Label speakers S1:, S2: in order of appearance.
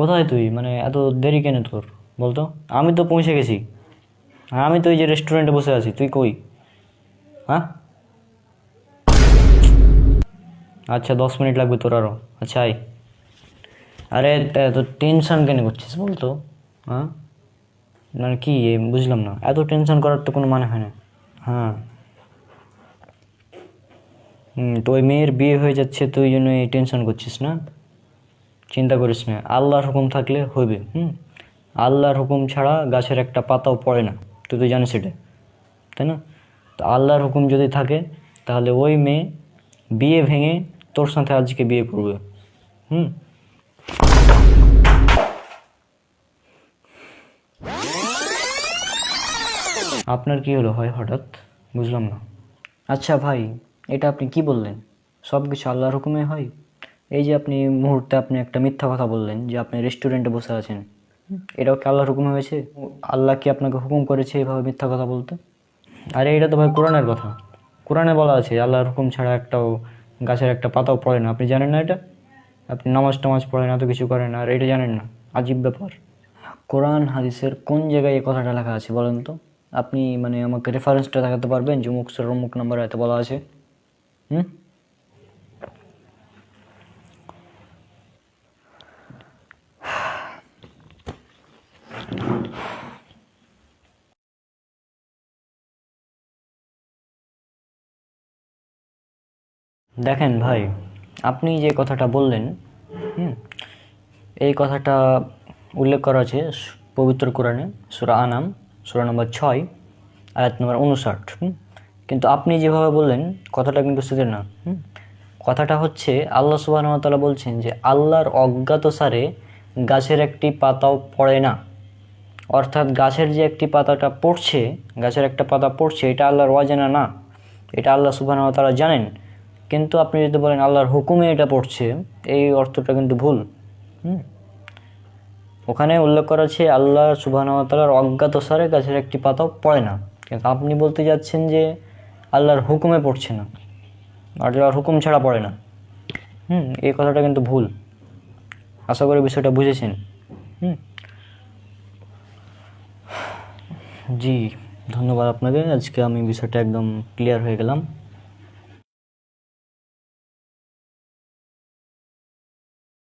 S1: কোথায় তুই? মানে এত দেরি কেন তোর? বলতো? আমি তো পৌঁছে গেছি। আর আমি তো এই যে রেস্টুরেন্টে বসে আছি, তুই কই? হ্যাঁ? আচ্ছা দশ মিনিট লাগবে তোর আরও আচ্ছা আয়। আরে এত টেনশন কেন করছিস বলতো? হ্যাঁ? মানে কি বুঝলাম না। এত টেনশন করার তো কোনো মানে হয় না। হ্যাঁ। হুম, তো ওই মেয়ের বিয়ে হয়ে যাচ্ছে, তুই জন্য এই টেনশন করছিস না? চিন্তা করিস না, আল্লাহর হুকুম থাকলে হবে হুম? আল্লাহর হুকুম ছাড়া গাছের একটা পাতাও পড়ে না, তুই তো জানিস এটা, তাই না? তো আল্লাহর হুকুম যদি থাকে, তাহলে ওই মেয়ে বিয়ে ভেঙে তোর সাথে আজকে বিয়ে করবে, হুম? আপনার কি হলো হয় হঠাৎ? বুঝলাম না। আচ্ছা ভাই, এটা আপনি কি বললেন? সব কিছু আল্লাহর হুকুমে হয়? এই যে আপনি মুহূর্তে আপনি একটা মিথ্যা কথা বললেন যে আপনি রেস্টুরেন্টে বসে আছেন, এটাও কি আল্লাহর হুকুম হয়েছে? আল্লাহ কি আপনাকে হুকুম করেছে এভাবে মিথ্যা কথা বলতে? আরে এটা তো ভাই কোরআনের কথা। কোরআনে বলা আছে, আল্লাহর হুকুম ছাড়া একটাও গাছের একটা পাতাও পড়ে না। আপনি জানেন না এটা? আপনি নামাজ টামাজ পড়েন এত কিছু করেন আর এটা জানেন না। আজীব ব্যাপার। কোরআন, হাদিসের কোন জায়গায় এই কথাটা লেখা আছে বলেন তো? আপনি মানে আমাকে রেফারেন্সটা দেখাতে পারবেন যে মুখ সর অমুক নাম্বারে এত বলা আছে। হুম? দেখেন ভাই, আপনি যে কথাটা বললেন, হুম, এই কথাটা উল্লেখ করা আছে পবিত্র কোরআনে, সুরা আনাম, সুরা নম্বর ছয়, আয়াত নম্বর উনষাট কিন্তু আপনি যেভাবে বললেন, কথাটা কিন্তু সেদের না কথাটা হচ্ছে আল্লাহ সুবাহতালা বলছেন যে আল্লাহর অজ্ঞাত সারে গাছের একটি পাতাও পড়ে না। অর্থাৎ গাছের যে একটি পাতাটা পড়ছে, গাছের একটা পাতা পড়ছে, এটা আল্লাহর অজানা না। এটা আল্লাহ সুবাহ তারা জানেন। কিন্তু আপনি যদি বলেন আল্লাহর হুকুমে এটা পড়ছে, এই অর্থটা কিন্তু ভুল। হুম? ওখানে উল্লেখ করা আছে, আল্লাহ সুবাহ তালার অজ্ঞাত সারে গাছের একটি পাতাও পড়ে না। কিন্তু আপনি বলতে যাচ্ছেন যে আল্লাহর হুকুমে পড়ছে না। আল্লাহর হুকুম ছাড়া পড়ে না। হুম, এই কথাটা কিন্তু ভুল। আশা করি বিষয়টা বুঝেছেন। হুম? জি, ধন্যবাদ আপনাকে আজকে আমি বিষয়টা একদম ক্লিয়ার হয়ে গেলাম।